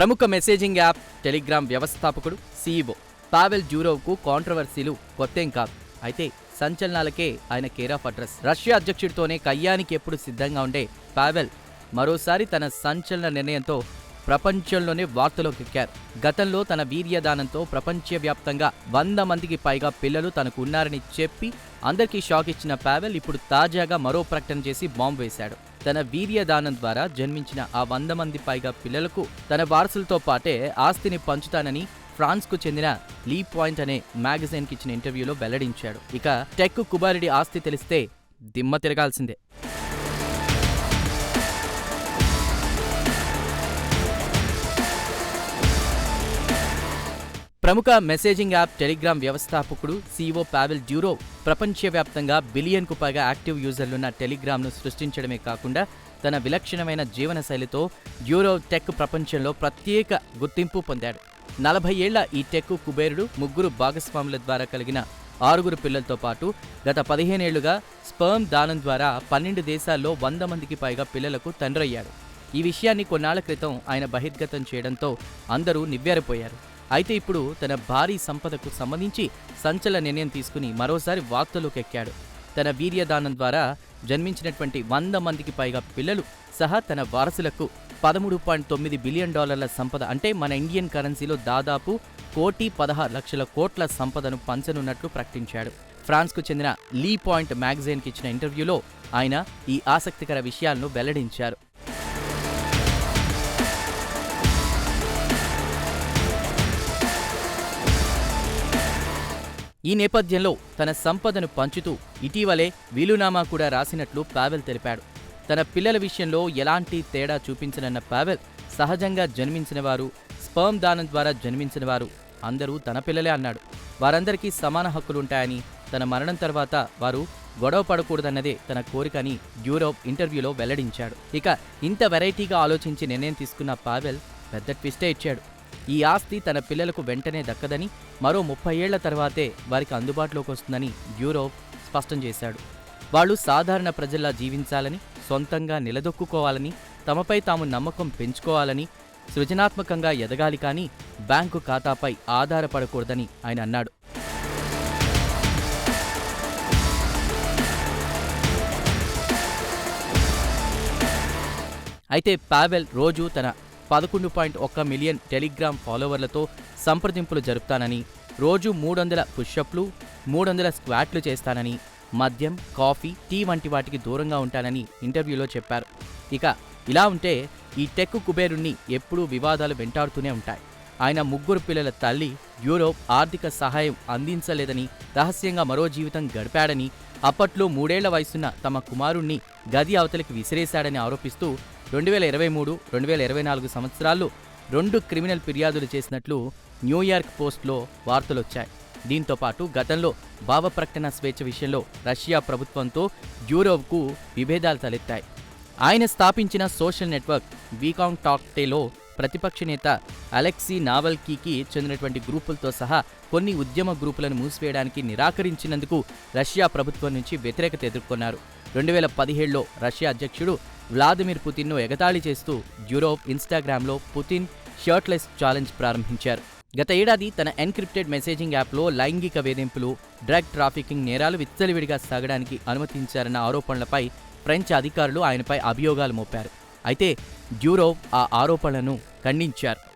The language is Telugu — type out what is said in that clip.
ప్రముఖ మెసేజింగ్ యాప్ టెలిగ్రామ్ వ్యవస్థాపకుడు సీఈఓ పావెల్ జ్యూరోవ్కు కాంట్రవర్సీలు కొత్తేం కాదు. అయితే సంచలనాలకే ఆయన కేర్ ఆఫ్ అడ్రస్. రష్యా అధ్యక్షుడితోనే కయ్యానికి ఎప్పుడు సిద్ధంగా ఉండే పావెల్ మరోసారి తన సంచలన నిర్ణయంతో ప్రపంచంలోనే వార్తలోకెక్కారు గతంలో తన వీర్యదానంతో ప్రపంచవ్యాప్తంగా వంద మందికి పైగా పిల్లలు తనకు ఉన్నారని చెప్పి అందరికీ షాక్ ఇచ్చిన పావెల్ ఇప్పుడు తాజాగా మరో ప్రకటన చేసి బాంబు వేశాడు. తన వీర్యదానం ద్వారా జన్మించిన ఆ వంద మంది పైగా పిల్లలకు తన వారసులతో పాటే ఆస్తిని పంచుతానని ఫ్రాన్స్కు చెందిన లీ పాయింట్ అనే మ్యాగజైన్కి ఇచ్చిన ఇంటర్వ్యూలో వెల్లడించాడు. ఇక టెక్ కుమారుడి ఆస్తి తెలిస్తే దిమ్మ తిరగాల్సిందే. ప్రముఖ మెసేజింగ్ యాప్ టెలిగ్రామ్ వ్యవస్థాపకుడు సీఓ పావెల్ డ్యూరో ప్రపంచవ్యాప్తంగా బిలియన్కు పైగా యాక్టివ్ యూజర్లున్న టెలిగ్రామ్ను సృష్టించడమే కాకుండా తన విలక్షణమైన జీవనశైలితో డ్యూరో టెక్ ప్రపంచంలో ప్రత్యేక గుర్తింపు పొందాడు. నలభై ఏళ్ళ ఈ టెక్ కుబేరుడు ముగ్గురు భాగస్వాముల ద్వారా కలిగిన ఆరుగురు పిల్లలతో పాటు గత పదిహేనేళ్ళుగా స్పర్మ్ దానం ద్వారా పన్నెండు దేశాల్లో వంద మందికి పైగా పిల్లలకు తండ్రయ్యాడు. ఈ విషయాన్ని కొన్నాళ్ళ క్రితం ఆయన బహిర్గతం చేయడంతో అందరూ నివ్వెరపోయారు. అయితే ఇప్పుడు తన భారీ సంపదకు సంబంధించి సంచలన నిర్ణయం తీసుకుని మరోసారి వార్తలోకెక్కాడు. తన వీర్యదానం ద్వారా జన్మించినటువంటి వంద మందికి పైగా పిల్లలు సహా తన వారసులకు పదమూడు పాయింట్ తొమ్మిది బిలియన్ డాలర్ల సంపద అంటే మన ఇండియన్ కరెన్సీలో దాదాపు కోటి పదహారు లక్షల కోట్ల సంపదను పంచనున్నట్లు ప్రకటించాడు. ఫ్రాన్స్కు చెందిన లీ పాయింట్ మ్యాగజైన్కి ఇచ్చిన ఇంటర్వ్యూలో ఆయన ఈ ఆసక్తికర విషయాలను వెల్లడించారు. ఈ నేపథ్యంలో తన సంపదను పంచుతూ ఇటీవలే వీలునామా కూడా రాసినట్లు పావెల్ తెలిపాడు. తన పిల్లల విషయంలో ఎలాంటి తేడా చూపించనన్న పావెల్ సహజంగా జన్మించినవారు స్పర్మ్ దానం ద్వారా జన్మించినవారు అందరూ తన పిల్లలే అన్నాడు. వారందరికీ సమాన హక్కులుంటాయని తన మరణం తర్వాత వారు గొడవ పడకూడదన్నదే తన కోరికని యూరోప్ ఇంటర్వ్యూలో వెల్లడించాడు. ఇక ఇంత వెరైటీగా ఆలోచించి నిర్ణయం తీసుకున్న పావెల్ పెద్ద ట్విస్టే ఇచ్చాడు. ఈ ఆస్తి తన పిల్లలకు వెంటనే దక్కదని మరో ముప్పై ఏళ్ళ తర్వాతే వారికి అందుబాటులోకి వస్తుందని బ్యూరో స్పష్టం చేశాడు. వాళ్ళు సాధారణ ప్రజల్లా జీవించాలని సొంతంగా నిలదొక్కుకోవాలని తమపై తాము నమ్మకం పెంచుకోవాలని సృజనాత్మకంగా ఎదగాలి కానీ బ్యాంకు ఖాతాపై ఆధారపడకూడదని ఆయన అన్నాడు. అయితే పావెల్ రోజు తన పదకొండు పాయింట్ ఒక్క మిలియన్ టెలిగ్రామ్ ఫాలోవర్లతో సంప్రదింపులు జరుపుతానని రోజు మూడు వందల పుషప్లు మూడు వందల స్క్వాట్లు చేస్తానని మద్యం కాఫీ టీ వంటి వాటికి దూరంగా ఉంటానని ఇంటర్వ్యూలో చెప్పారు. ఇక ఇలా ఉంటే ఈ టెక్ కుబేరుణ్ణి ఎప్పుడూ వివాదాలు వెంటాడుతూనే ఉంటాయి. ఆయన ముగ్గురు పిల్లల తల్లి యూరోప్ ఆర్థిక సహాయం అందించలేదని రహస్యంగా మరో జీవితం గడిపాడని అప్పట్లో మూడేళ్ళ వయసున్న తమ కుమారుణ్ణి గది అవతలికి విసిరేశాడని ఆరోపిస్తూ రెండు వేల ఇరవై మూడు రెండు వేల ఇరవై నాలుగు సంవత్సరాల్లో రెండు క్రిమినల్ ఫిర్యాదులు చేసినట్లు న్యూయార్క్ పోస్ట్లో వార్తలొచ్చాయి. దీంతో పాటు గతంలో భావ ప్రకటన స్వేచ్ఛ విషయంలో రష్యా ప్రభుత్వంతో యూరోప్కు విభేదాలు తలెత్తాయి. ఆయన స్థాపించిన సోషల్ నెట్వర్క్ వీకాంగ్ టాక్టేలో ప్రతిపక్ష నేత అలెక్సీ నావల్కీకి చెందినటువంటి గ్రూపులతో సహా కొన్ని ఉద్యమ గ్రూపులను మూసివేయడానికి నిరాకరించినందుకు రష్యా ప్రభుత్వం నుంచి వ్యతిరేకత ఎదుర్కొన్నారు. రెండు వేల పదిహేడులో రష్యా అధ్యక్షుడు వ్లాదిమిర్ పుతిన్ను ఎగతాళి చేస్తూ యూరోప్ ఇన్స్టాగ్రామ్లో పుతిన్ షర్ట్లెస్ ఛాలెంజ్ ప్రారంభించారు. గత ఏడాది తన ఎన్క్రిప్టెడ్ మెసేజింగ్ యాప్లో లైంగిక వేధింపులు డ్రగ్ ట్రాఫికింగ్ నేరాలు విచ్చలవిడిగా సాగడానికి అనుమతించారన్న ఆరోపణలపై ఫ్రెంచ్ అధికారులు ఆయనపై అభియోగాలు మోపారు. అయితే డ్యూరోవ్ ఆ ఆరోపణలను ఖండించారు.